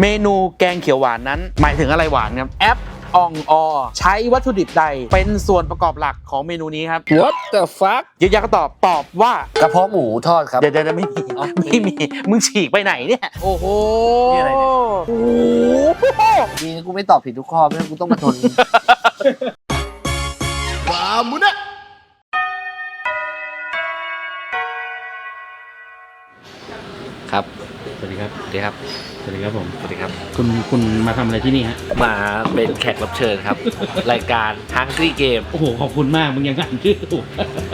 เมนูแกงเขียวหวานนั้น หมายถึงอะไรหวานครับแอปอองออใช้วัตถุดิบใดเป็นส่วนประกอบหลักของเมนูนี้ครับ What the fuck ยืนยันคำตอบตอบว่ากระเพาะหมูทอดครับ เดี๋ยวเดี๋ยวไม่มีอ๋อไม่มีมึงฉีกไปไหนเนี่ย โอ้โหนี่อะไรเนี่ย โอ้โหดีนะกูไม่ตอบผิดทุกข้อไม่งั้นกูต้องมาทน ครับ สวัสดีครับ สวัสดีครับ สวัสดีครับผม สวัสดีครับ คุณคุณมาทำอะไรที่นี่ฮะ มาเป็นแขกรับเชิญครับ รายการ Hungry Game โอ้โห ขอบคุณมาก มึงยังอ่านชื่อถูก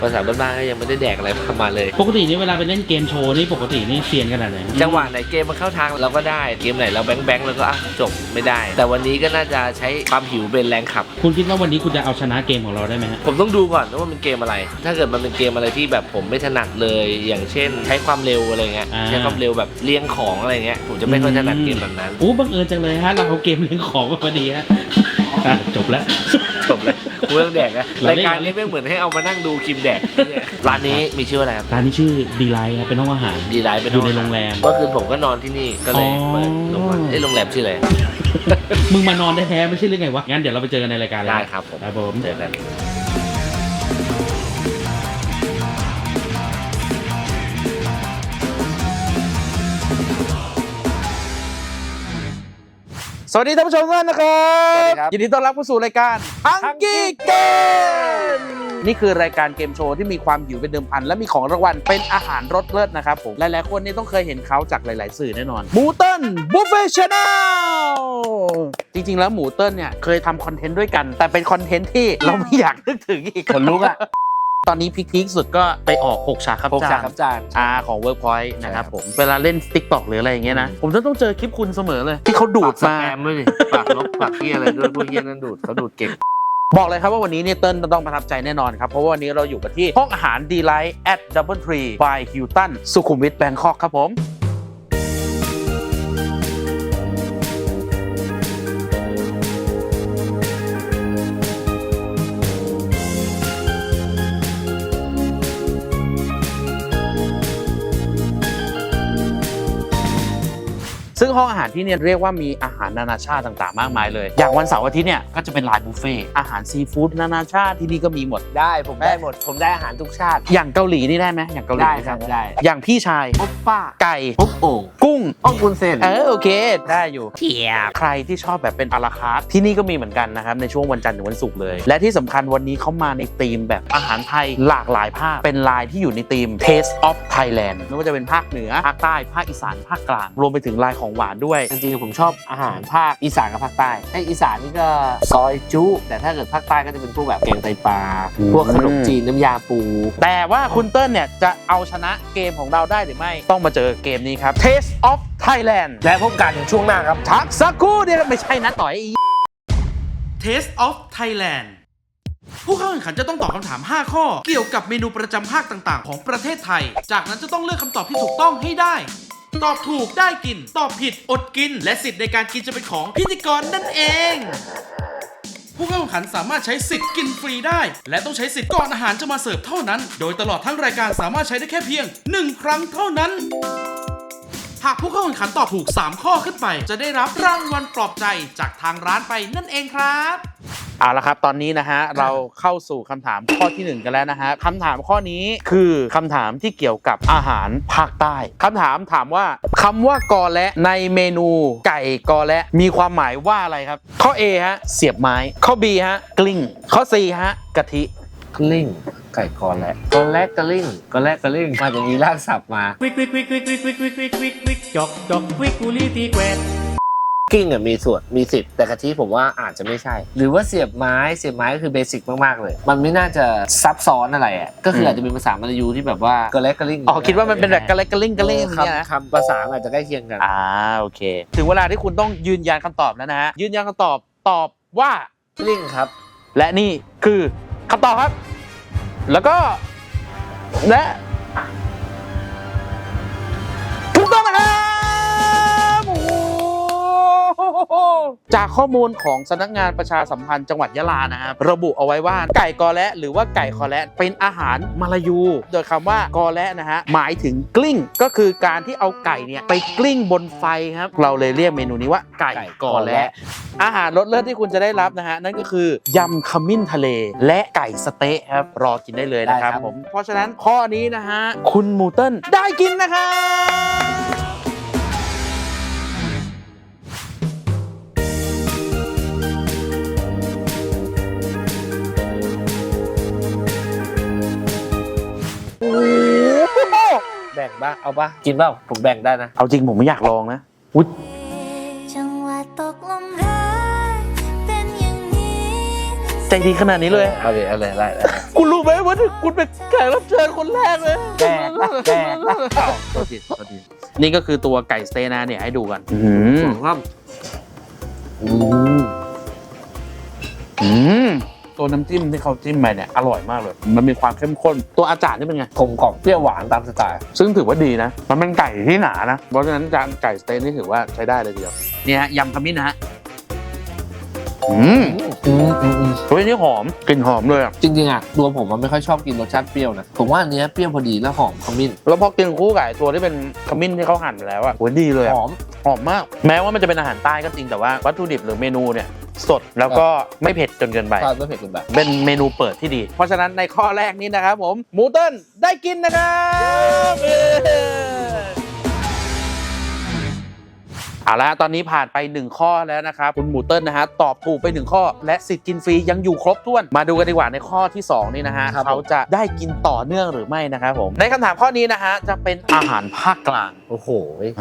ภาษาบ้านๆก็ยังไม่ได้แดกอะไรมาเลย ปกตินี่เวลาไปเล่นเกมโชว์นี่ปกตินี่เซียนขนาดไหนจังหวะไหนเกมมันเข้าทางเราก็ได้ เกมไหนเราแบงค์แบงค์เราก็อะจบไม่ได้ แต่วันนี้ก็น่าจะใช้ความหิวเป็นแรงขับ คุณคิดว่าวันนี้คุณจะเอาชนะเกมของเราได้ไหมฮะ ผมต้องดูก่อนว่ามันเกมอะไร ถ้าเกิดมันเป็นเกมอะไรที่แบบผมไม่ถนัดเลย อย่างเช่น ใช้ความเร็วอะไรเงี้ยอ่าใช้ความเร็วแบบเลี้ยงของอะไรเงี้ย ผมจะไม่ค่อยถนัดเกมแบบนั้นโอ้บังเอิญจังเลยฮะ เราเอาเกมเลี้ยงของมาพอดีฮะอะจบแล้ว จบเลยกูเรื่องแดกอะเรารายเล่น การนี้ไม่เหมือนให้เอามานั่งดูคิมแดกเนี่ยร้านนี้มีชื่ออะไรครับร้านนี้ชื่อดีไลท์ครับเป็นห้องอาหาร ดีไลท์เป็นอยู่ในโรงแรมเมื่อคืนผมก็นอนที่นี่ก็เลยอ๋อเปิดโรงแรมเอ้ยโรงแรมชื่ออะไร มึงมานอนได้แท้ๆไม่ใช่เรื่องไงวะ งั้นเดี๋ยวเราไปเจอกันในรายการเลยได้ครับผม ครับผม เจอกัน สวัสดีท่านผู้ชมทุกท่านนะครับยินดีต้อนรับเข้าสู่รายการ Hungry Game นี่คือรายการเกมโชว์ที่มีความหิวเป็นเดิมพัน และมีของรางวัลเป็นอาหารรสเลิศนะครับผมหลายๆคนนี่ต้องเคยเห็นเขาจากหลาย ๆ สื่อแน่นอนหมูเติ้ลบุฟเฟ่ชาแนลจริง ๆ แล้วหมูเติ้ลเนี่ยเคยทำคอนเทนต์ด้วยกัน แต่เป็นคอนเทนต์ที่เราไม่อยากนึกถึงอีกคนลุกอะ ตอนนี้พีคๆสุดก็ไปออก 6 ฉากครับพกจาจานนครับจานอาของ Workpoint นะครับใช่ครับผม เวลาเล่น TikTok หรืออะไรอย่างเงี้ยนะ ผมจะต้องเจอคลิปคุณเสมอเลย ที่เขาดูดปกมาสแปมด้วยดิปากลบปากเฮียอะไรด้วยพวกเฮียนั่นดูดเขาดูดเก่ง บอกเลยครับว่าวันนี้เนี่ยเติ้ลต้องประทับใจแน่นอนครับ เพราะว่าวันนี้เราอยู่กันที่ห้องอาหาร Delight at Double Tree by Hilton สุขุมวิทแบงคอกครับผม ห้องอาหารที่เนี่ยเรียกว่ามีอาหาร นานาชาติต่างๆ มากมายเลย อย่างวันเสาร์อาทิตย์เนี่ยก็จะเป็นไลน์บุฟเฟ่ต์อาหารซีฟู้ดนานาชาติที่นี่ก็มีหมด ได้ผมได้หมด ผมได้อาหารทุกชาติ อย่างเกาหลีนี่ได้ไหมอย่างเกาหลีได้ครับ ได้ อย่างพี่ชายโอปป้าไก่ปุ๊บโอ่งกุ้งอ้องกุนเซนเออโอเค ได้อยู่เทียบใครที่ชอบแบบเป็นอาราคาร์ทที่นี่ก็มีเหมือนกันนะครับในช่วงวันจันทร์ถึงวันศุกร์เลย และที่สำคัญวันนี้เขามาในธีมแบบอาหารไทยหลากหลายภาคเป็นลายที่อยู่ในธีม Taste of Thailand ไม่ว่าจะเป็นภาคเหนือภาคใต้ภาคอีสานภาคกลาง รวมไปถึงลายของหวานด้วย จริงๆผมชอบอาหารภาคอีสานกับภาคใต้ไออีสานนี่ก็ซอยจุ แต่ถ้าเกิดภาคใต้ก็จะเป็นพวกแบบแกงไตปลาอืมพวกขนมจีนน้ำยาปู แต่ว่าคุณเติ้ลเนี่ยจะเอาชนะเกมของเราได้หรือไม่ต้องมาเจอเกมนี้ครับ Taste of Thailand และพบกันช่วงหน้าครับทักสักครู่เดียวไม่ใช่นะต่อย Taste of Thailand ผู้เข้าแข่งขันจะต้องตอบคำถาม 5 ข้อ เกี่ยวกับเมนูประจำภาคต่าง ๆ ของประเทศไทย จากนั้นจะต้องเลือกคำตอบที่ถูกต้องให้ได้ ตอบถูกได้กิน ตอบผิดอดกิน และสิทธิ์ในการกินจะเป็นของพิธีกรนั่นเอง ผู้เข้าแข่งขันสามารถใช้สิทธิ์กินฟรีได้ และต้องใช้สิทธิ์ก่อนอาหารจะมาเสิร์ฟเท่านั้น โดยตลอดทั้งรายการสามารถใช้ได้แค่เพียง 1 ครั้งเท่านั้นหากผู้เข้าแข่งขันตอบถูก 3 ข้อขึ้นไป จะได้รับรางวัลปลอบใจจากทางร้านไปนั่นเองครับ เอาละครับ ตอนนี้นะฮะเราเข้าสู่คำถามข้อที่หนึ่งกันแล้วนะฮะคำถามข้อนี้คือคำถามที่เกี่ยวกับอาหารภาคใต้คำถามถามว่าคำว่ากอและในเมนูไก่กอและมีความหมายว่าอะไรครับ ข้อ A ฮะเสียบไม้ ข้อ B ฮะกลิ้ง ข้อ C ฮะกะทิกลิ้งไก่กอนแหละกอนแรกกะลิ่งกอนแรกกะลิ่งมาจากนี้รากศัพท์มาควิกควิกควิกควิกควิกควิกควิกควิกควิกควิกจอกจอกควิกกุลีตีแกวน กิ้งอะมีส่วนมีสิทธิ์แต่กะทิผมว่าอาจจะไม่ใช่ หรือว่าเสียบไม้เสียบไม้ก็คือเบสิกมากๆเลย มันไม่น่าจะซับซ้อนอะไรอะก็คืออาจจะเป็นภาษามลายูที่แบบว่ากะแลกกะลิ่งอ๋อคิดว่ามันเป็นแบบกะเล็กกะลิ่งกะลิ่งเออเนี่ยนะ คำคำภาษามันอาจจะใกล้เคียงกันอ่าโอเค ถึงเวลาที่คุณต้องยืนยันคำตอบแล้วนะฮะยืนยันคำตอบตอบว่ากลิ้งครับ และนี่คือคำตอบครับ แล้วก็ และ จากข้อมูลของสำนักงานประชาสัมพันธ์จังหวัดยะลานะครับระบุเอาไว้ว่าไก่กอและหรือว่าไก่คอและเป็นอาหารมาลายู โดยคำว่ากอและนะฮะหมายถึงกลิ้งก็คือการที่เอาไก่เนี่ยไปกลิ้งบนไฟครับเราเลยเรียกเมนูนี้ว่าไก่กอและอาหารรสเลิศที่คุณจะได้รับนะฮะนั่นก็คือยำขมิ้นทะเล และไก่สเต๊ะครับรอกินได้เลยนะครับได้ครับผมเพราะฉะนั้นข้อนี้นะฮะคุณมูเติ้ลได้กินนะครับ บ่งบ้างเอาปะกินเปล่าผมแบ่งได้นะเอาจริงผมไม่อยากลองนะอุ๊ยจังหวะตกลมรักเป็นอย่างนี้ใจดีขนาดนี้เลย เอาเลยเอาเลยได้ได้คุณรู้ไหมว่าคุณเป็นแขกรับเชิญคนแรกเลยแก่แก่โทษทีโทษทีนี่ก็คือตัวไก่สเต๊ะนะเนี่ยให้ดูกันอืมครับอืมอืม ตัวน้ำจิ้มที่เขาจิ้มไปเนี่ยอร่อยมากเลย มันมีความเข้มข้นตัวอาจารย์นี่เป็นไงกลมกล่อมเปรี้ยวหวานตามสไตล์ซึ่งถือว่าดีนะ มันเป็นไก่ที่หนานะ เพราะฉะนั้นจานไก่สเต๊ะนี่ถือว่าใช้ได้เลยทีเดียวเนี่ยฮะยำขมิ้นนะฮะอืมอืมอืมอืมเฮ้ยนี่หอมกลิ่นหอมเลยอะจริงๆอะตัวผมมันไม่ค่อยชอบกินรสชาติเปรี้ยวนะผมว่าอันเนี้ยเปรี้ยวพอดีแล้วหอมขมิ้นแล้วพอกินคู่กับไอ้ตัวที่เป็นขมิ้นที่เขาหั่นไปแล้วอะโหดีเลยอะ หอม หอมมาก แม้ว่ามันจะเป็นอาหารใต้ก็จริงแต่ว่าวัตถุดิบหรือเมนูเนี่ย สดแล้วก็ไม่เผ็ดจนเกินไปใช่ไม่เผ็ดเกินไปเป็นเมนูเปิดที่ดี เพราะฉะนั้นในข้อแรกนี้นะครับผมหมูเติ้ลได้กินนะครับ เย้เอาละตอนนี้ผ่านไป 1 ข้อแล้วนะครับคุณหมูเติ้ลนะฮะตอบถูกไป 1 ข้อ และสิทธิ์กินฟรียังอยู่ครบถ้วน มาดูกันดีกว่าในข้อที่ 2 นี่นะฮะครับผมเขาจะได้กินต่อเนื่องหรือไม่นะครับผม ในคำถามข้อนี้นะฮะจะเป็นอาหารภาคกลาง โอ้โห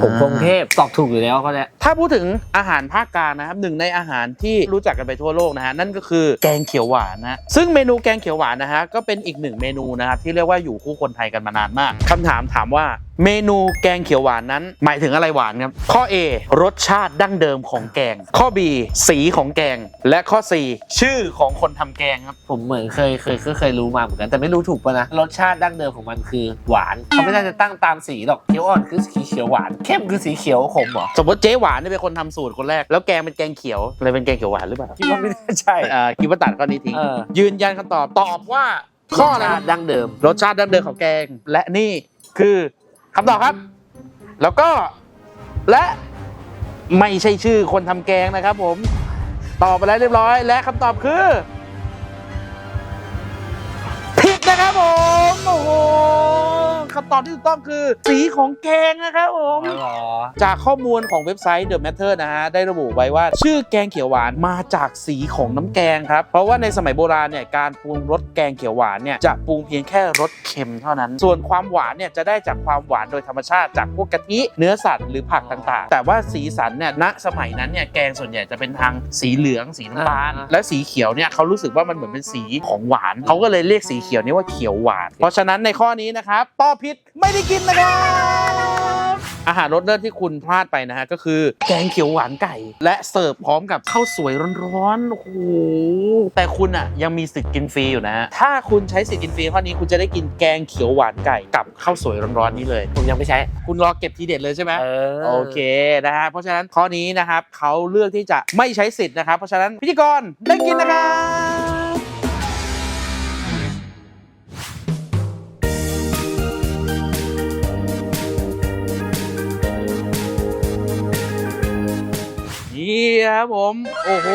ผมกรุงเทพตอบถูกอยู่แล้วเขาเนี่ยถ้าพูดถึงอาหารภาคกลางนะครับหนึ่งในอาหารที่รู้จักกันไปทั่วโลกนะฮะนั่นก็คือแกงเขียวหวานนะซึ่งเมนูแกงเขียวหวานนะฮะก็เป็นอีกหนึ่งเมนูนะครับที่เรียกว่าอยู่คู่คนไทยกันมานานมากคำถามถามว่า เมนูแกงเขียวหวานนั้น หมายถึงอะไรหวานครับ ข้อ A รสชาติดั้งเดิมของแกง ข้อ B สีของแกง และข้อ C ชื่อของคนทำแกงครับ ผมเหมือนเคยเคยเคยเคยรู้มาเหมือนกันแต่ไม่รู้ถูกปะนะ รสชาติดั้งเดิมของมันคือหวานเขาไม่น่าจะตั้งตามสีหรอกเขียวอ่อนคือสีเขียวหวานเข้มคือสีเขียวขมเหรอสมมติเจ๊หวานเนี่ยเป็นคนทำสูตรคนแรก แล้วแกงเป็นแกงเขียวเลยเป็นแกงเขียวหวานหรือเปล่าคิดว่าไม่น่าใช่เอ่อคิดว่าตัดข้อนี้ทิ้งเออยืนยันคำตอบตอบว่าข้ออะไรรสคชารับติดั้งเดิม รสชาติดั้งเดิมของแกงและนี่คือ คำตอบครับ แล้วก็และไม่ใช่ชื่อคนทำแกงนะครับผมตอบไปแล้วเรียบร้อย และคำตอบคือผิดนะครับผม โอ้โห คำตอบที่ถูกต้องคือ สีของแกงนะครับผมอ๋อเหรอ จากข้อมูลของเว็บไซต์ The Matter นะฮะ ได้ระบุไว้ว่าชื่อแกงเขียวหวานมาจากสีของน้ำแกงครับ เพราะว่าในสมัยโบราณเนี่ยการปรุงรสแกงเขียวหวานเนี่ยจะปรุงเพียงแค่รสเค็มเท่านั้น ส่วนความหวานเนี่ยจะได้จากความหวานโดยธรรมชาติจากพวกกะทิเนื้อสัตว์หรือผักต่างๆ แต่ว่าสีสันเนี่ยณสมัยนั้นเนี่ยแกงส่วนใหญ่จะเป็นทางสีเหลืองสีน้ำตาลอ่า และสีเขียวเนี่ยเขารู้สึกว่ามันเหมือนเป็นสีของหวานเขาก็เลยเรียกสีเขียวนี้ว่าเขียวหวาน เพราะฉะนั้นในข้อนี้นะครับตอบผิดไม่ได้กินนะครับ อาหารรสเลิศที่คุณพลาดไปนะฮะ ก็คือแกงเขียวหวานไก่ และเสิร์ฟพร้อมกับข้าวสวยร้อนๆโอ้โหแต่คุณอะยังมีสิทธิ์กินฟรีอยู่นะฮะถ้าคุณใช้สิทธิ์กินฟรีข้อนี้คุณจะได้กินแกงเขียวหวานไก่กับข้าวสวยร้อนๆนี้เลย ผมยังไม่ใช้ คุณรอเก็บทีเด็ดเลยใช่ไหมเออ โอเคนะฮะเพราะฉะนั้นข้อนี้นะครับเขาเลือกที่จะไม่ใช้สิทธิ์นะครับเพราะฉะนั้นพิธีกรได้กินนะครับ นี่ครับผม โอ้โห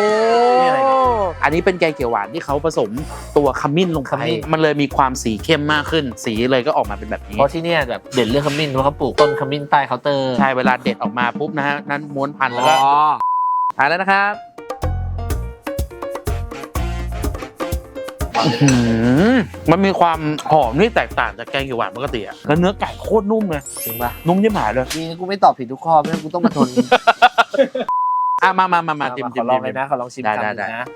นี่อะไรเนี่ยอันนี้เป็นแกงเขียวหวานที่เขาผสมตัวขมิ้นลงไปขมิ้น มันเลยมีความสีเข้มมากขึ้น สีเลยก็ออกมาเป็นแบบนี้ เพราะที่เนี่ยแบบเด่นเรื่องขมิ้นเพราะเขาปลูกต้นขมิ้นใต้เคาน์เตอร์ใช่เวลาเด็ดออกมาปุ๊บนะฮะ นั้นม้วนพันแล้วก็อ๋อทานแล้วนะครับอื้อหือมันมีความหอมที่แตกต่างจากแกงเขียวหวานปกติอะแล้วเนื้อไก่โคตรนุ่มเลย จริงปะนุ่มยิ่งหายเลย นี่กูไม่ตอบผิดทุกข้อไม่งั้นกูต้องมาทน อะมามามามาจิ้มขจิ้อมลองจิ้มเลยนะขอลองชิมได้คำหได้นึ่งได้นะ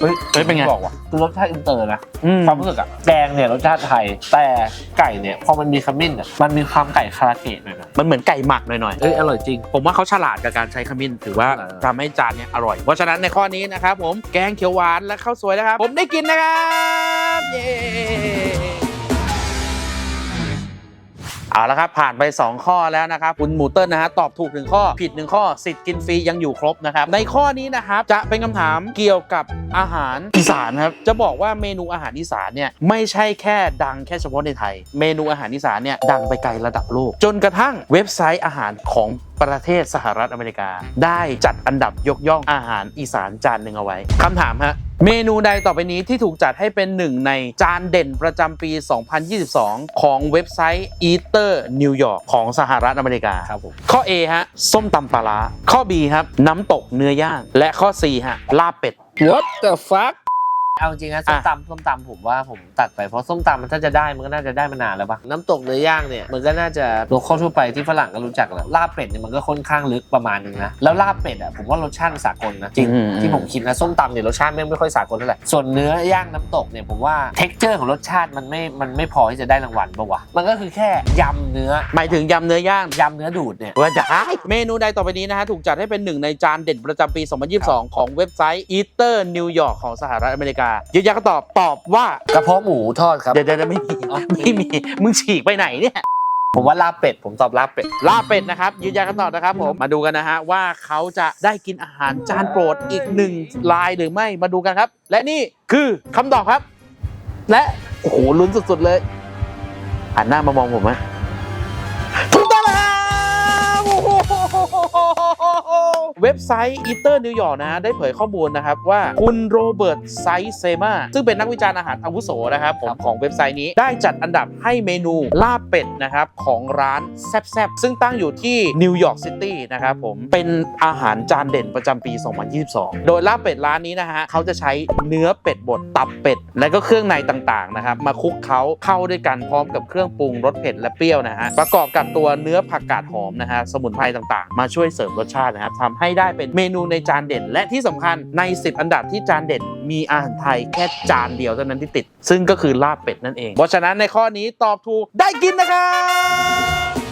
เฮ้ยเฮ้ยเป็นไง บอกว่าคือรสชาติอินเตอร์นะอืมความรู้สึกอะแกงเนี่ยรสชาติไทย แต่ไก่เนี่ยพอมันมีขมิ้นอะมันมีความไก่คาราเกะหน่อยนะมันเหมือนไก่หมักหน่อยเอ้ยอร่อยจริงๆผมว่าเขาฉลาดกับการใช้ขมิ้นถือว่าเออ ทำให้จานเนี้ยอร่อย เพราะฉะนั้นในข้อนี้นะครับผมแกงเขียวหวานและข้าวสวยนะครับ ผมได้กินนะครับ เย้ เอาละครับผ่านไป 2 ข้อแล้วนะครับคุณหมูเติ้ลนะฮะตอบถูก1ข้อผิด 1 ข้อสิทธิ์กินฟรียังอยู่ครบนะครับในข้อนี้นะครับจะเป็นคำถามเกี่ยวกับอาหารอีสานครับจะบอกว่าเมนูอาหารอีสานเนี่ยไม่ใช่แค่ดังแค่เฉพาะในไทย เมนูอาหารอีสานเนี่ยดังไปไกลระดับโลก จนกระทั่งเว็บไซต์อาหารของประเทศสหรัฐอเมริกา ได้จัดอันดับยกย่องอาหารอีสานจานหนึ่งเอาไว้คำถามฮะเมนูใดต่อไปนี้ที่ถูกจัดให้เป็นหนึ่งในจานเด่นประจำปี 2022 ของเว็บไซต์ Eater New York ของสหรัฐอเมริกา ครับผม ข้อ A ฮะ ส้มตำปลาร้าข้อ B ครับ น้ำตกเนื้อย่าง และข้อ C ฮะ ลาบเป็ด What the fuck เอาจริงนะส้มอะตำส้มตำผมว่าผมตัดไปเพราะส้มตำมันถ้าจะได้มันก็น่าจะได้มานานแล้วปะน้ำตกเนื้อย่างเนี่ยมันก็น่าจะโลคอลทั่วไปที่ฝรั่งก็รู้จักแล้วลาบเป็ดเนี่ยมันก็ค่อนข้างลึกประมาณนึงนะแล้วลาบเป็ดอะผมว่ารสชาติมันสากลนะจริงอืมที่ผมคิดนะส้มตำเนี่ยรสชาติไม่ไม่ค่อยสากลเท่าไหร่ส่วนเนื้อย่างน้ำตกเนี่ยผมว่าเท็กเจอร์ของรสชาติมันไม่มันไม่พอที่จะได้รางวัลปะวะมันก็คือแค่ยำเนื้อหมายถึงยำเนื้อย่างยำเนื้อดูดเนี่ยว่าจะเมนูใดต่อไปนี้นะฮะถูกจัดให้เป็นหนึ่งในจานเด่นประจำปี 2022 ของเว็บไซต์ Eater New York ของสหรัฐอเมริกายืนยันคำตอบตอบว่ากระเพาะหมูทอดครับ เดี๋ยวเดี๋ยวไม่มีอ๋อไม่มีมึงฉีกไปไหนเนี่ย ผมว่าลาบเป็ด ผมตอบลาบเป็ด ลาบเป็ดนะครับยืนยันคำตอบนะครับผมมาดูกันนะฮะว่าเขาจะได้กินอาหารจานโปรดอีกหนึ่งลายหรือไม่มาดูกันครับ และนี่คือคำตอบครับ และโอ้โหลุ้นสุดๆเลยหันหน้ามามองผมไหมถูกต้องแล้วครับโอ้โห เว็บไซต์ Eater New York นะฮะได้เผยข้อมูลนะครับว่าคุณโรเบิร์ตไซเซมาซึ่งเป็นนักวิจารณ์อาหารอาวุโสนะครับผมของเว็บไซต์นี้ได้จัดอันดับให้เมนูลาบเป็ดนะครับของร้านแซบๆ ซึ่งตั้งอยู่ที่นิวยอร์กซิตี้นะครับผมเป็นอาหารจานเด่นประจำปี 2022 โดยลาบเป็ดร้านนี้นะฮะเขาจะใช้เนื้อเป็ดบดตับเป็ด และก็เครื่องในต่างๆนะครับมาคลุกเคล้าเข้าด้วยกันพร้อมกับเครื่องปรุงรสเผ็ดและเปรี้ยวนะฮะประกอบกับตัวเนื้อผักกาดหอมนะฮะสมุนไพรต่างๆมาช่วยเสริมรสชาตินะครับทำให้ได้เป็นเมนูในจานเด่น และที่สำคัญใน 10 อันดับที่จานเด่น มีอาหารไทยแค่จานเดียวเท่านั้นที่ติด ซึ่งก็คือลาบเป็ดนั่นเอง เพราะฉะนั้นในข้อนี้ตอบถูกได้กินนะครับ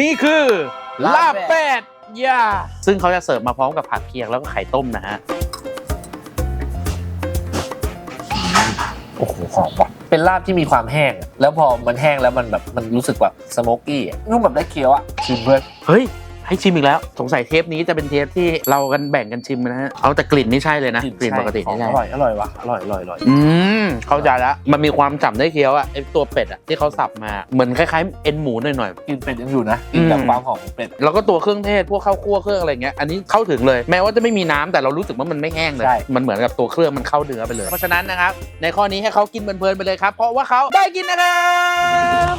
นี่คือลาบเป็ดดย่าซึ่งเขาจะเสิร์ฟมาพร้อมกับผักเคียงแล้วก็ไข่ต้มนะฮะ หอมว่ะเป็นลาบที่มีความแห้ง แล้วพอมันแห้งแล้วมันแบบมันรู้สึกแบบสโมกกี้อะนุ่มแบบได้เคี้ยวอะชิมเพื่อนเฮ้ย ให้ชิมอีกแล้ว สงสัยเทปนี้จะเป็นเทปที่เรากันแบ่งกันชิมนะฮะเอาแต่กลิ่นนี่ใช่เลยนะกลิ่นปกติหอนี่มใช่อร่อยอร่อยว่ะอร่อยอร่อยอร่อยอืมเข้าใจแล้วมันมีความฉ่ำได้เคี้ยวอะไอตัวเป็ดอะที่เขาสับมาเหมือนคล้ายๆเอ็นหมูหน่อยกินเป็ดยังอยู่นะกินแบบอืมความหอมของเป็ด ๆแล้วก็ตัวเครื่องเทศพวกข้าวคั่วเครื่องอะไรเงี้ยอันนี้เข้าถึงเลยแม้ว่าจะไม่มีน้ำแต่เรารู้สึกว่ามันไม่แห้งเลยใช่ มันเหมือนกับตัวเครื่องมันเข้าเนื้อไปเลย เพราะฉะนั้นนะครับในข้อนี้ให้เขากินเพลินๆไปเลยครับเพราะว่าเขาได้กินนะครับ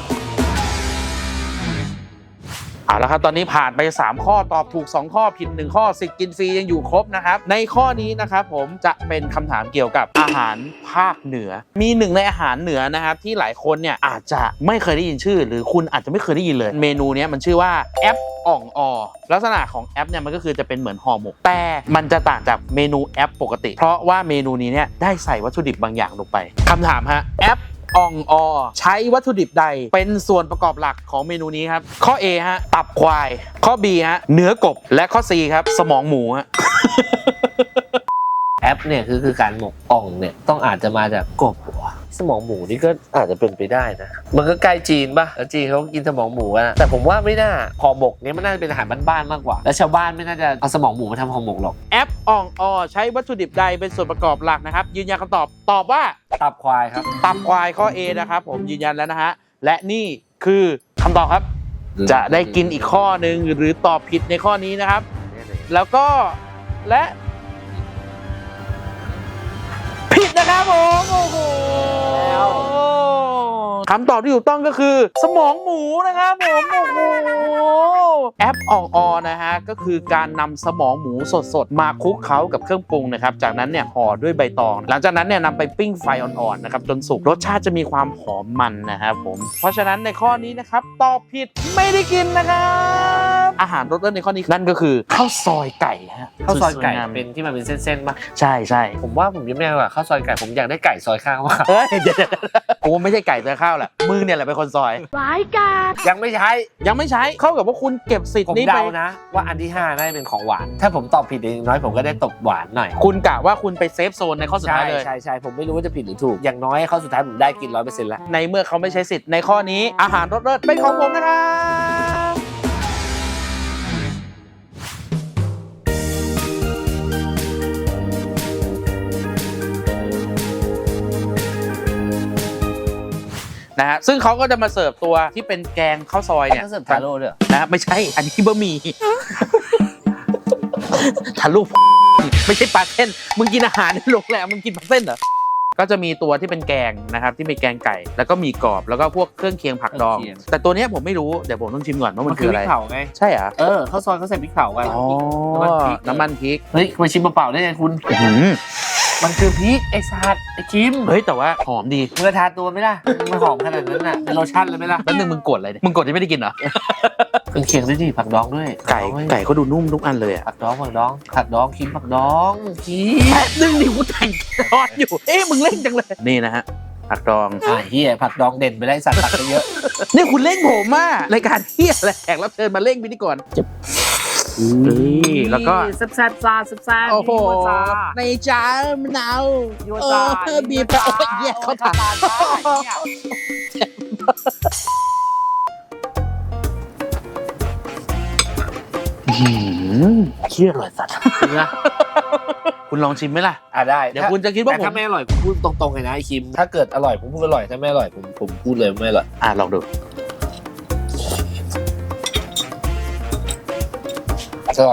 เอาละครับตอนนี้ผ่านไป 3 ข้อตอบถูก 2 ข้อผิด 1 ข้อสิทธิ์กินฟรียังอยู่ครบนะครับ ในข้อนี้นะครับผมจะเป็นคำถามเกี่ยวกับอาหารภาคเหนือ มีหนึ่งในอาหารเหนือนะครับที่หลายคนเนี่ยอาจจะไม่เคยได้ยินชื่อ หรือคุณอาจจะไม่เคยได้ยินเลย เมนูนี้มันชื่อว่าแอปอ่องออลักษณะของแอปเนี่ยมันก็คือจะเป็นเหมือนห่อหมก แต่มันจะต่างจากเมนูแอปปกติ เพราะว่าเมนูนี้เนี่ยได้ใส่วัตถุดิบบางอย่างลงไปคำถามฮะแอป อ่องอใช้วัตถุดิบใดเป็นส่วนประกอบหลักของเมนูนี้ครับ ข้อ A ฮะตับควาย ข้อ B ฮะเนื้อกบและข้อ C ครับ สมองหมูฮะ แอปเนี่ยคือคือการหมกอ่องเนี่ยต้องอาจจะมาจากกบเหรอสมองหมูนี่ก็อาจจะเป็นไปได้นะ มันก็ใกล้จีนป่ะแล้วจีนเขาก็กินสมองหมูอะแต่ผมว่าไม่น่าห่อหมกเนี่ยมันน่าจะเป็นอาหารบ้านๆมากกว่า แล้วชาวบ้านไม่น่าจะเอาสมองหมูมาทำห่อหมกหรอก แอปอ่องอใช้วัตถุดิบใดเป็นส่วนประกอบหลักนะครับ ยืนยันคำตอบตอบว่าตับควายครับ ตับควายข้อ A นะครับ ผมยืนยันแล้วนะฮะและนี่คือคำตอบครับ จะได้กินอีกข้อหนึ่งหรือตอบผิดในข้อนี้นะครับ แล้วก็และ นะครับผมโอ้โหคำตอบที่ถูกต้องก็คือ สมองหมูนะครับผมโอ้โหแอปอ่องออนะฮะก็คือการนำสมองหมูสดๆ มาคลุกเคล้ากับเครื่องปรุงนะครับจากนั้นเนี่ยห่อด้วยใบตอง หลังจากนั้นเนี่ยนำไปปิ้งไฟอ่อนๆนะครับจนสุกรสชาติจะมีความหอมมันนะครับผมเพราะฉะนั้นในข้อนี้นะครับตอบผิดไม่ได้กินนะครับ อาหารรสเลิศในข้อนี้นั่นก็คือข้าวซอยไก่ฮะข้าวซอยไก่สวงามเป็นที่มันเป็นเส้นๆปะใช่ใช่ผมว่าผมยังไม่เอาอะข้าวซอยไก่ผมอยากได้ไก่ซอยข้าวมากเฮ้ยเดี๋ยวๆกูไม่ใช่ไก่เตอข้าวแหละมึงเนี่ยแหละเป็นคนซอยยังไม่ใช้ยังไม่ใช้เข้ากับว่าคุณเก็บสิทผมธิ์นี้ไป เดานะ ว่าอันที่ห้าน่าจะเป็นของหวาน ถ้าผมตอบผิดอย่างน้อยผมก็ได้ตบหวานหน่อยคุณกะว่าคุณไปเซฟโซนในข้อสุดใช่ท้ายเลย ใช่ใช่ผมไม่รู้ว่าจะผิดหรือถูก อย่างน้อยข้อสุดท้ายผมได้กินร้อยเปอร์เซ็นต์แล้วในเมื่อเขาไม่ใช้สิทธิ์ในข้อนี้อาหารรสเลิศเป็นของผมนะครับ นะฮะซึ่งเขาก็จะมาเสิร์ฟตัวที่เป็นแกงข้าวซอยเนี่ยต้องเสิร์ฟทาโร่ด้วยเหรอนะฮะไม่ใช่อันนี้บะหมี่ ทะลุไม่ใช่ปลาเส้น มึงกินอาหารในโรงแรมมึงกินปลาเส้นเหรอก็จะมีตัวที่เป็นแกงนะครับที่เป็นแกงไก่ แล้วก็มีกรอบแล้วก็พวกเครื่องเคียงผักดองแต่ตัวเนี้ยผมไม่รู้เดี๋ยวผมต้องชิมก่อนว่ามัมันนคืคืออพอะริไรกเผาไง ใช่เหรอเออข้าวซอยเขาใส่พริกเผากัน อ๋อน้ำมันพริก น้ำมันพริกเฮ้ยมาชิมเปล่าๆได้ไงคุณ อื้อหือ มันคือพริกไอ้สัตว์ไอ้คิมเฮ้ยแต่ว่าหอมดีเมื่อทาตัวไหม่ล่ะมันหอมขนาดนั้นน่ะเป็นโลชั่นเลยไหมล่ะแป๊บนึงมึงกดอะไรเนี่ยมึงกดที่ไม่ได้กินเหรอเครื่องเคียงด้วยดิผักดองด้วยไก่ไก่เขาดูนุ่มทุกอันเลยอะผักดองผักดองผักดองคิมผักดองคิมแป๊บนึงดิกูแต่งทอดอยู่เอ๊ะมึงเล่นจังเลยนี่นะฮะผักดองอ่าเฮียผักดองเด่นไปได้สัตว์ตักไปเยอะนี่คุณเล่งผมมากรายการเฮียอะไรแขกรับเชิญมาเล่งพิธีกรจะ นี่แล้วก็แซ่บแซ่บซ่าแซ่บแซ่บโอ้โหยั่วซ่าในจ้ามะนาวยั่วเอซ่าอบีบไปโอ้ยเหี้ยเขาถามเชี่ยอร่อยสัตว์เนื้อคุณลองชิมไหมล่ะ อะได้ เดี๋ยวคุณจะคิดว่าแต่ผมถ้าไม่อร่อยผมพูดตรงๆเลยนะไอคิม ถ้าเกิดอร่อยผมพูดอร่อย ถ้าไม่อร่อยผมผมพูดเลยว่าไม่อร่อย อะลองดู ก็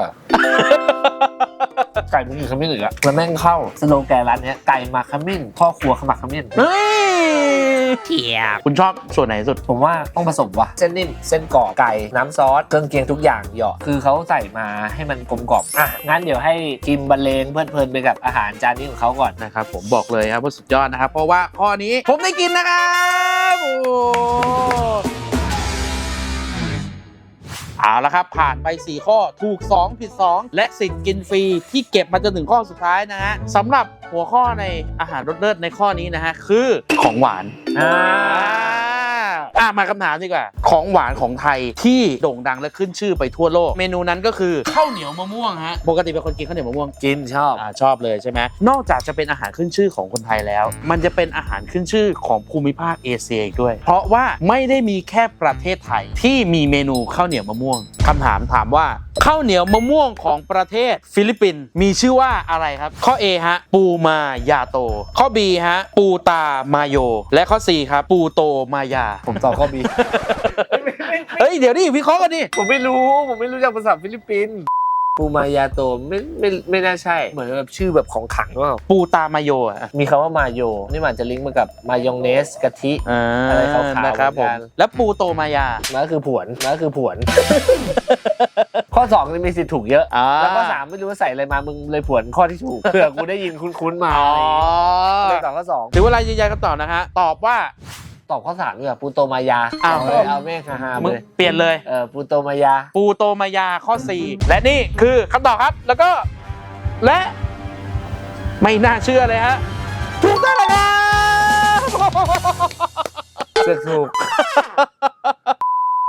ไก่มันอยู่ขมิ้นอีกแล้วแล้วแม่งเข้าสโลแกนร้านเนี้ยไก่หมักขมิ้นพ่อครัวขมักขมิ้นเฮ้ยเทียบคุณชอบส่วนไหนสุด ผมว่าต้องผสมว่ะเส้นนิ่มเส้นกรอบไก่น้ำซอสเครื่องเคียงทุกอย่างเหยาะคือเขาใส่มาให้มันกลมกล่อมอะงั้นเดี๋ยวให้คิมบรรเลงเพลิดเพลินไปกับอาหารจานนี้ของเขาก่อนนะครับผมบอกเลยครับว่าสุดยอดนะครับ เพราะว่าข้อนี้ผมได้กินนะครับโอ้ เอาละครับ ผ่านไป 4 ข้อถูก 2 ผิด 2 และสิทธิ์กินฟรีที่เก็บมาจนถึงข้อสุดท้ายนะฮะสำหรับหัวข้อในอาหารรสเลิศในข้อนี้นะฮะคือของหวานอ่า อะมาคำถามดีกว่า ของหวานของไทยที่โด่งดังและขึ้นชื่อไปทั่วโลก เมนูนั้นก็คือข้าวเหนียวมะม่วงฮะปกติเป็นคนกินข้าวเหนียวมะม่วงกินชอบอ่าชอบเลยใช่ไหมนอกจากจะเป็นอาหารขึ้นชื่อของคนไทยแล้ว มันจะเป็นอาหารขึ้นชื่อของภูมิภาคเอเชียอีกด้วย เพราะว่าไม่ได้มีแค่ประเทศไทยที่มีเมนูข้าวเหนียวมะม่วงคำถามถามว่าข้าวเหนียวมะม่วงของประเทศฟิลิปปินส์มีชื่อว่าอะไรครับ ข้อ A ฮะ ปูมายาโต ข้อ B ฮะ ปูตามาโย และข้อ C ครับ ปูโตมายา ผมตอบข้อบีเฮ้ย เดี๋ยวดิวิเคราะห์กันดิผมไม่รู้ ผมไม่รู้จักภาษาฟิลิปปินส์ปูมายาโตไม่ไม่ไม่น่าใช่ เหมือนแบบชื่อแบบของขังหรือเปล่าปูตามาโยอะ มีคำว่ามาโย นี่มันจะลิงก์มากับมายองเนสกะทิอ่าอะไรขาวๆนะครับเหมืผอนมกันแล้วปูโตมายานั่นก็คือผวนนั่นก็คือผวน ข้อสองนี่มีสิทธิ์ถูกเยอะอ่าแล้วข้อสามไม่รู้ว่าใส่อะไรมามึงเลยผวนข้อที่ถูกเผื่อกูได้ยินคุ้นๆมาอ๋อเลยตอบข้อสองถึงเวลายืนยันคำตอบนะฮะตอบว่า ตอบข้อสามดีกว่าปูโตมายาอ้าว เเลยเอาแม่งฮาๆมึงเลยเปลี่ยนเลย เออปูโตมายา ปูโตมายาข้อ 4 และนี่คือคำตอบครับ แล้วก็ และ ไม่น่าเชื่อเลยฮะถูกต้องเลยครับ เสือกถูก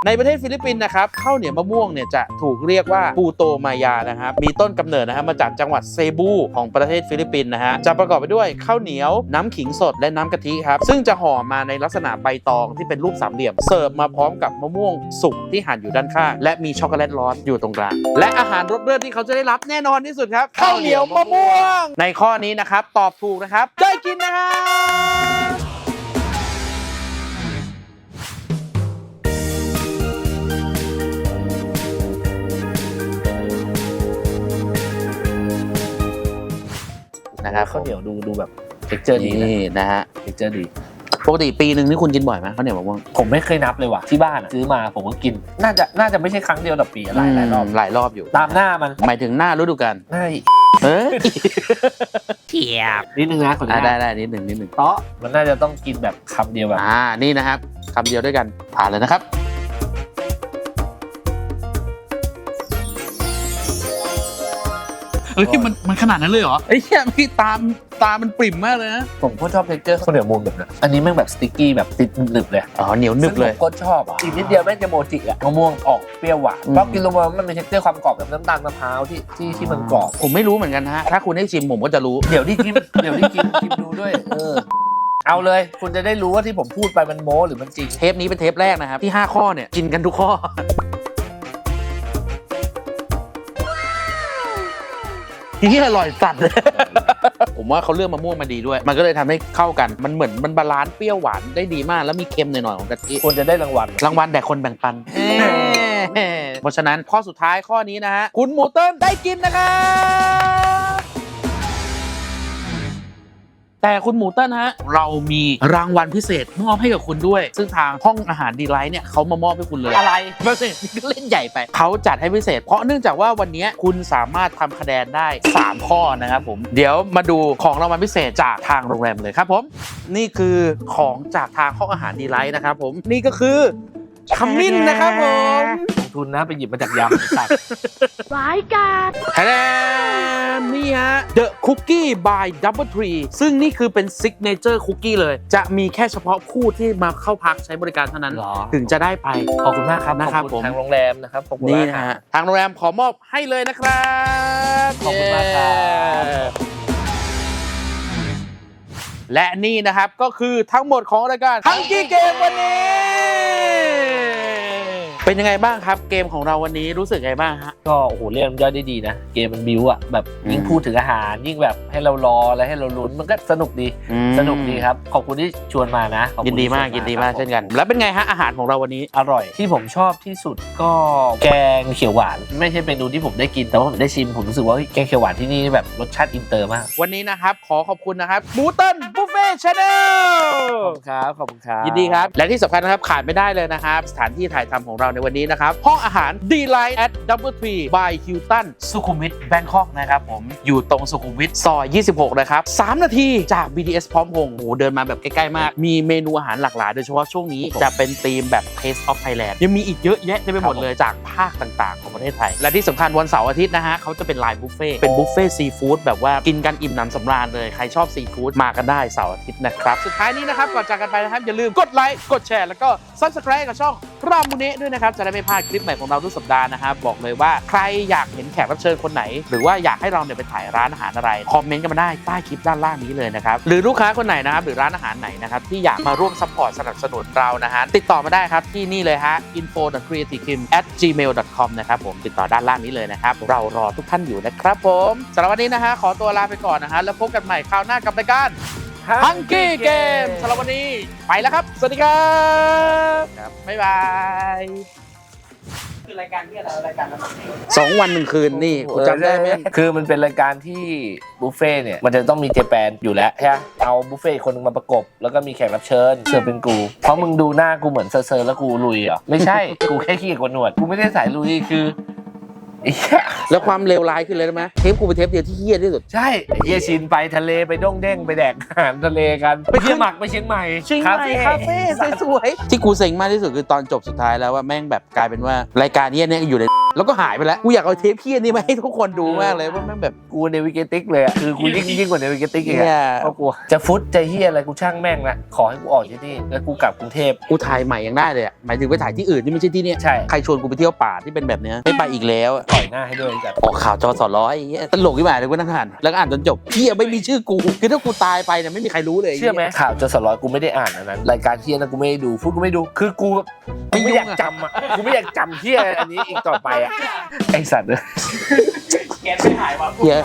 ในประเทศฟิลิปปินส์นะครับข้าวเหนียวมะม่วงเนี่ยจะถูกเรียกว่าปูโตมายานะครับมีต้นกำเนิดนะฮะมาจากจังหวัดเซบูของประเทศฟิลิปปินส์นะฮะจะประกอบไปด้วยข้าวเหนียวน้ำขิงสดและน้ำกะทิครับซึ่งจะห่อมาในลักษณะใบตองที่เป็นรูปสามเหลี่ยมเสิร์ฟมาพร้อมกับมะม่วงสุกที่หั่นอยู่ด้านข้างและมีช็อกโกแลตร้อนอยู่ตรงกลางและอาหารรสเลิศที่เขาจะได้รับแน่นอนที่สุดครับข้าวเหนียวมะม่วง ในข้อนี้นะครับตอบถูกนะครับได้กินนะครับ นะครับข้าวเหนียวดูดูแบบเท็กเจอร์ดีนะนี่นะฮะเท็กเจอร์ดีปกติปีหนึ่งนี่คุณกินบ่อยไหมข้าวเหนียวมะม่วงผมไม่เคยนับเลยว่ะที่บ้านอะซื้อมาผมก็กิน น่าจะน่าจะไม่ใช่ครั้งเดียวต่อปีอะหลายหลายรอบหลายรอบอยู่ ตามหน้ามันหมายถึงหน้าฤดูกาลหน้าเอ้ยนิดนึงนะขออนุอะญาตได้ได้นิดหนึ่งนิดหนึ่งเตาะมันน่าจะต้องกินแบบคำเดียวแบบอ่านี่นะครับคำเดียวด้วยกันผ่านเลยนะครับ เฮ้ยมันมันขนาดนั้นเลยเหรอไอ้เหี้ยพี่ตามตามันปริ่มมากเลยนะ ผมก็ชอบเท็กเจอร์ข้าวเหนียวมูนแบบนั้นอันนี้แม่งแบบสติ๊กกี้แบบติดหนึบเลยอ๋อเหนียวหนึบเลยซึ่งผมก็ชอบอะอีกนิดเดียวแม่งจะโมจิอะมะม่วงออกเปรี้ยวหวานอืมเพราะกินลงมามันมีเท็กเจอร์ความกรอบแบบน้ำตาลมะพร้าวที่ที่ที่มันกรอบ ผมไม่รู้เหมือนกันฮะ ถ้าคุณให้ชิมผมก็จะรู้ เดี๋ยวที่กินเดี๋ยวที่กินกินดูด้วยเออเอาเลย คุณจะได้รู้ว่าที่ผมพูดไปมันโม้หรือมันจริง เทปนี้เป็นเทปแรกนะครับที่ 5 ข้อเนี่ยกินกันทุกข้อ ที่อร่อยสัตว์เลยผมว่าเขาเลือกมะม่วงมาดีด้วย มันก็เลยทำให้เข้ากัน มันเหมือนมันบาลานซ์เปรี้ยวหวานได้ดีมาก แล้วมีเค็มหน่อยๆของกะทิ ควรจะได้รางวัล รางวัลแด่คนแบ่งปัน เพราะฉะนั้นข้อสุดท้ายข้อนี้นะฮะ คุณหมูเติ้ลได้กินนะครับ แต่คุณหมูเติ้ลฮะเรามีรางวัลพิเศษมอบให้กับคุณด้วย ซึ่งทางห้องอาหารดีไลท์เนี่ยเขามามอบให้คุณเลยอะไรไม่ใช่นี่ก็เล่นใหญ่ไปเขาจัดให้พิเศษ เพราะเนื่องจากว่าวันนี้คุณสามารถทำคะแนนได้ 3 ข้อนะครับผมเดี๋ยวมาดูของรางวัลพิเศษจากทางโรงแรมเลยครับผมนี่คือของจากทางห้องอาหารดีไลท์นะครับผมนี่ก็คือ ขมิ้นนะครับผมลงทุนนะไปหยิบมาจากยำไอ้สัตว์แทนนี่ฮะ The Cookie by Double Tree ซึ่งนี่คือเป็น Signature Cookie เลย จะมีแค่เฉพาะผู้ที่มาเข้าพักใช้บริการเท่านั้นหรอถึงจะได้ไป ขอบคุณมากครับนะครับขอณผมทางโรงแรมนะครับขอบคุณนี่มากนะครัฮะ บ ทางโรงแรมขอมอบให้เลยนะครับขอบคุณมากครับ เย้ และนี่นะครับก็คือทั้งหมดของรายการทั้งกี้เกมวันนี้ เป็นยังไงบ้างครับ เกมของเราวันนี้รู้สึกไงบ้างฮะ ก็โอ้โหเรียกมันย่อยได้ดีนะ เกมมันบิวอะแบบยิ่งอืมพูดถึงอาหาร ยิ่งแบบให้เรารอและให้เราลุ้นมันก็สนุกดีสนุกดีครับ ขอบคุณที่ชวนมานะขอบคุณยินดีมากที่ชวยินดีมากครับเช่นกัน แล้วเป็นไงฮะอาหารของเราวันนี้ อร่อยที่ผมชอบที่สุดก็แกงเขียวหวาน ไม่ใช่เมนูที่ผมได้กินแต่ว่าผมได้ชิมผมรู้สึกว่าเฮ้ยแกงเขียวหวานที่นี่แบบรสชาติอินเตอร์มากวันนี้นะครับขอขอบคุณนะครับบูเติ้ลบุฟเฟ่ชาแนลขอบคุณครับขอบคุณครับ ยินดีครับ และที่สำคัญนะครับขาดไม่ได้เลยนะครับ สถานที่ถ่ายทำของเราในวันนี้นะครับ ห้องอาหาร Delight at Double Tree by Hilton สุขุมวิทแบงคอกนะครับผมอยู่ตรงสุขุมวิทซอย 26 นะครับ 3 นาทีจาก BTS พร้อมพงษ์โอ้โหเดินมาแบบใกล้ ๆ มาก มีเมนูอาหารหลากหลาย โดยเฉพาะช่วงนี้จะเป็นธีมแบบ Taste of Thailand ยังมีอีกเยอะแยะเต็มไปหมดเลยจากภาคต่างๆ ของประเทศไทย และที่สำคัญวันเสาร์อาทิตย์นะฮะเขาจะเป็นไลน์บุฟเฟ่ต์เป็นบุฟเฟ่ซีฟู้ดแบบว่ากินกันอิ่มหนำสำราญเลยใครชอบซีฟู้ดมากันได้เสาร์อาทิตย์นะครับสุดท้ายนี้นะครับก่อนจากกันไปนะครับอย่าลืมกดไลค์กดแชร์แล้วก็ subscribe กับช่องรามูเนะด้วยนะครับครับจะได้ไม่พลาดคลิปใหม่ของเราทุกสัปดาห์นะครับบอกเลยว่าใครอยากเห็นแขกรับเชิญคนไหน หรือว่าอยากให้เราเนี่ยไปถ่ายร้านอาหารอะไรคอมเมนต์กันมาได้ใต้คลิปด้านล่างนี้เลยนะครับหรือลูกค้าคนไหนนะครับหรือร้านอาหารไหนนะครับที่อยากมาร่วมซัพพอร์ตสนับสนุนเรานะฮะติดต่อมาได้ครับที่นี่เลยฮะ info creative kim at gmail com นะครับผมติดต่อด้านล่างนี้เลยนะครับเรารอทุกท่านอยู่นะครับผมสำหรับวันนี้นะฮะขอตัวลาไปก่อนนะฮะแล้วพบกันใหม่คราวหน้ากับรายการ ฮังกี้เกมสำหรับวันนี้ไปแล้วครับ สวัสดีครับครับ บ๊ายบายคือรายการที่อะไรรายการสองวันหนึ่งคืนนี่คุณจำได้ไหมคือมันเป็นรายการที่บุฟเฟ่ต์เนี่ยมันจะต้องมีเจแปนอยู่แล้วใช่ไหมเอาบุฟเฟ่ต์คนหนึงมาประกบ แล้วก็มีแขกรับเชิญเสือเป็นกู เพราะมึงดูหน้ากูเหมือนเซอร์ๆแล้วกูลุยเหรอไม่ใช่กูแค่ขี้กว่าหนวดกูไม่ได้สายลุยคือไอ้เหี้ย แล้วความเลวร้ายขึ้นเลยได้ไหมเทปกูเป็นเทปเดียวที่เฮี้ยที่สุด ใช่ไอ้เหี้ยชินไปทะเลไปด้งเด้งไปแดกอาหารทะเลกันไปเที่ยวหมักไปเชียงใหม่เชียงใหม่คาเฟ่สวยๆที่กูเซ็งมากที่สุดคือตอนจบสุดท้ายแล้วว่าแม่งแบบกลายเป็นว่ารายการเนี้ยเนี่ยอยู่ในแล้วก็หายไปแล้ว กูอยากเอาเทปเฮี้ยนี่มาให้ทุกคนดูมากเลยว่าแม่งแบบกูเนวิเกติกเลยอะคือกูยิ่งยิ่งกว่าเนวิเกติกอีกเนี่อะยเพราะกูจะฟุตจะเฮียอะไรกูช่างแม่งละขอให้กูออกที่นี่แล้วกูกลับกรุงเทพกูถ่ายใหม่ยังได้เลยอะหมายถึงไปถ่ายที่อื่นที่ไม่ใช่ที่เนี่ยใช่ใครชวนกูไปเที่ยวป่าที่เป็นแบบเนี้ยไม่ไปอีกแล้วอะต่อยหน้าให้ด้วยแบบออกข่าวจอสอร้อยไอ้เหี้ยตลกที่หมายเลยกูนั่งอ่าน แล้วก็อ่านจนจบเฮียไม่มีชื่อกูคือถ้ากูตายไปเนี่ยไม่มีใครรู้เลยเชื่อไหมข่าวจสร้อยกูไม่ได้อ่านอันนั้นรายการเฮียนะกูไม่ได้ดูฟุตกูไม่ดูคือกูกูไม่อยากจำอะกูไม่อยากจำเฮียอันนี้อีกต่อไปอะไอสัตว์เลยเฮีย